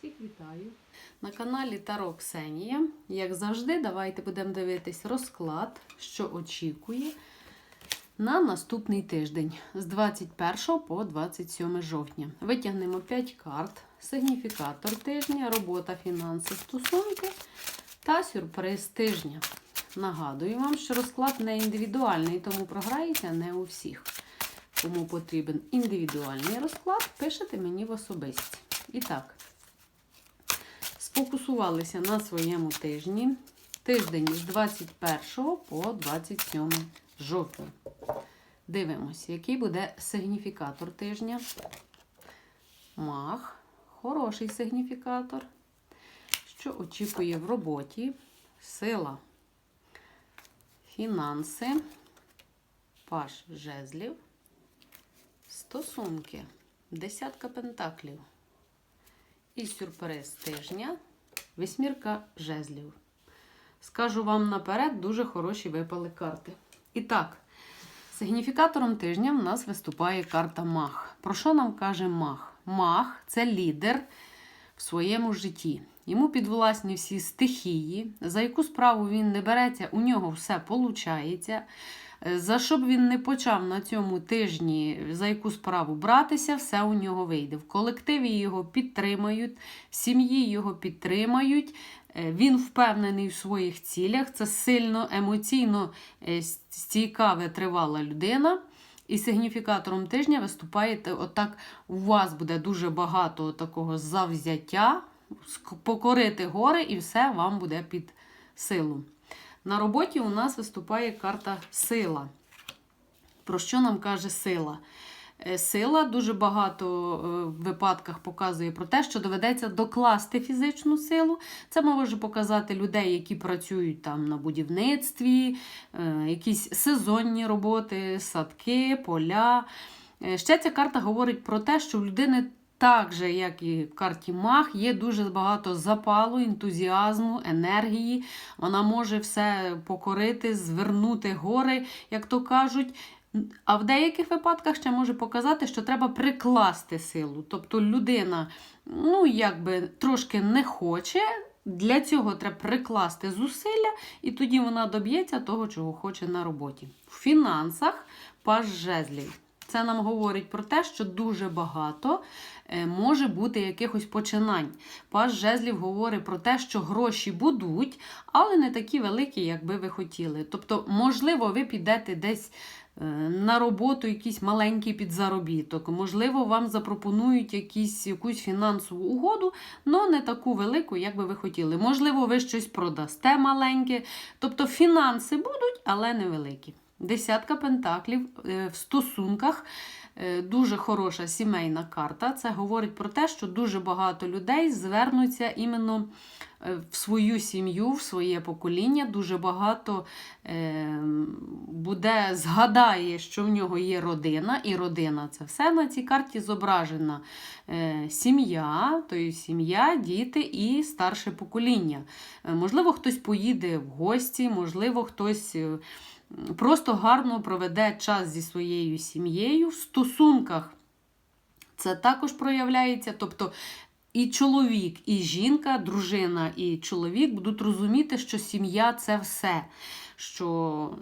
Всіх вітаю на каналі Таро Ксенія. Як завжди, давайте будемо дивитись розклад, що очікує на наступний тиждень з 21 по 27 жовтня. Витягнемо 5 карт, сигніфікатор тижня, робота, фінанси, стосунки та сюрприз тижня. Нагадую вам, що розклад не індивідуальний, тому програється не у всіх. Кому потрібен індивідуальний розклад, пишете мені в особисті. І так, сфокусувалися на своєму тижні. Тиждень з 21 по 27 жовтня. Дивимося, який буде сигніфікатор тижня. Мах. Хороший сигніфікатор. Що очікує в роботі? Сила. Фінанси. Паш жезлів. Стосунки. Десятка пентаклів. І сюрприз тижня. Вісьмірка жезлів. Скажу вам наперед, дуже хороші випали карти. І так, сигніфікатором тижня в нас виступає карта Мах. Про що нам каже Мах? Мах це лідер в своєму житті. Йому підвласні всі стихії, за яку справу він не береться, у нього все виходить. За що б він не почав на цьому тижні, за яку справу братися, все у нього вийде. В колективі його підтримають, в сім'ї його підтримають. Е, Він впевнений в своїх цілях. Це сильно емоційно е, стійка витривала людина. І сигніфікатором тижня виступаєте, отак у вас буде дуже багато такого завзяття, покорити гори, і все вам буде під силу. На роботі у нас виступає карта сила. Про що нам каже сила? Е, Сила дуже багато е, в випадках показує про те, що доведеться докласти фізичну силу. Це може показати людей, які працюють там на будівництві, е, якісь сезонні роботи, садки, поля. Ще ця карта говорить про те, що в людини так же, як і в карті Мах, є дуже багато запалу, ентузіазму, енергії. Вона може все покорити, звернути гори, як то кажуть. А в деяких випадках ще може показати, що треба прикласти силу. Тобто людина, ну, якби трошки не хоче. Для цього треба прикласти зусилля, і тоді вона доб'ється того, чого хоче на роботі. В фінансах паж жезлів. Це нам говорить про те, що дуже багато е, може бути якихось починань. Паж жезлів говорить про те, що гроші будуть, але не такі великі, як би ви хотіли. Тобто, можливо, ви підете десь е, на роботу якийсь маленький підзаробіток. Можливо, вам запропонують якісь, якусь фінансову угоду, але не таку велику, як би ви хотіли. Можливо, ви щось продасте маленьке. Тобто фінанси будуть, але невеликі. Десятка пентаклів е, в стосунках. е, Дуже хороша сімейна карта. Це говорить про те, що дуже багато людей звернуться іменно е, в свою сім'ю, в своє покоління. Дуже багато буде згадає, що в нього є родина, і родина це все на цій карті зображена. Сім'я, тобто сім'я, діти і старше покоління. Можливо, хтось поїде в гості, можливо, хтось. Просто гарно проведе час зі своєю сім'єю в стосунках. Це також проявляється. Тобто і чоловік, і жінка, дружина, і чоловік будуть розуміти, що сім'я це все. Що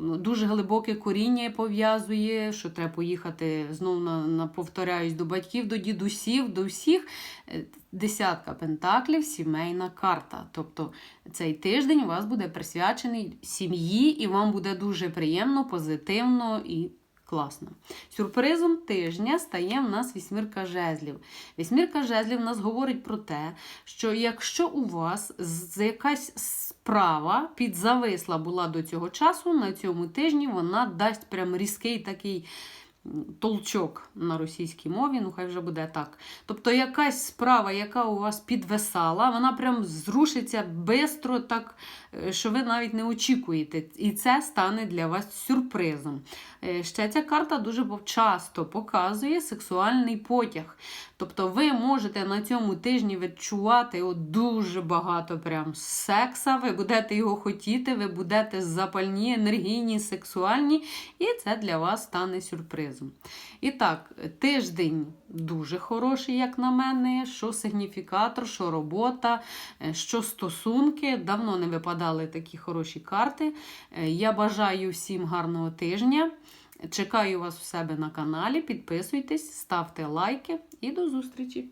дуже глибоке коріння пов'язує, що треба поїхати знову на, на повторяюсь до батьків, до дідусів, до всіх. Е, Десятка пентаклів, сімейна карта. Тобто цей тиждень у вас буде присвячений сім'ї, і вам буде дуже приємно, позитивно і класно. Сюрпризом тижня стає в нас вісьмірка жезлів. Вісьмірка жезлів нас говорить про те, що якщо у вас якась справа підзависла була до цього часу, на цьому тижні вона дасть прям різкий такий толчок на російській мові, ну хай вже буде так. Тобто якась справа, яка у вас підвисала, вона прям зрушиться бистро, так, е, що ви навіть не очікуєте. І це стане для вас сюрпризом. Е, Ще ця карта дуже часто показує сексуальний потяг. Тобто ви можете на цьому тижні відчувати от дуже багато прям секса, ви будете його хотіти, ви будете запальні, енергійні, сексуальні, і це для вас стане сюрпризом. І так, тиждень дуже хороший, як на мене, що сигніфікатор, що робота, е, що стосунки. Давно не випадали такі хороші карти. Е, Я бажаю всім гарного тижня. Чекаю вас у себе на каналі. Підписуйтесь, ставте лайки і до зустрічі!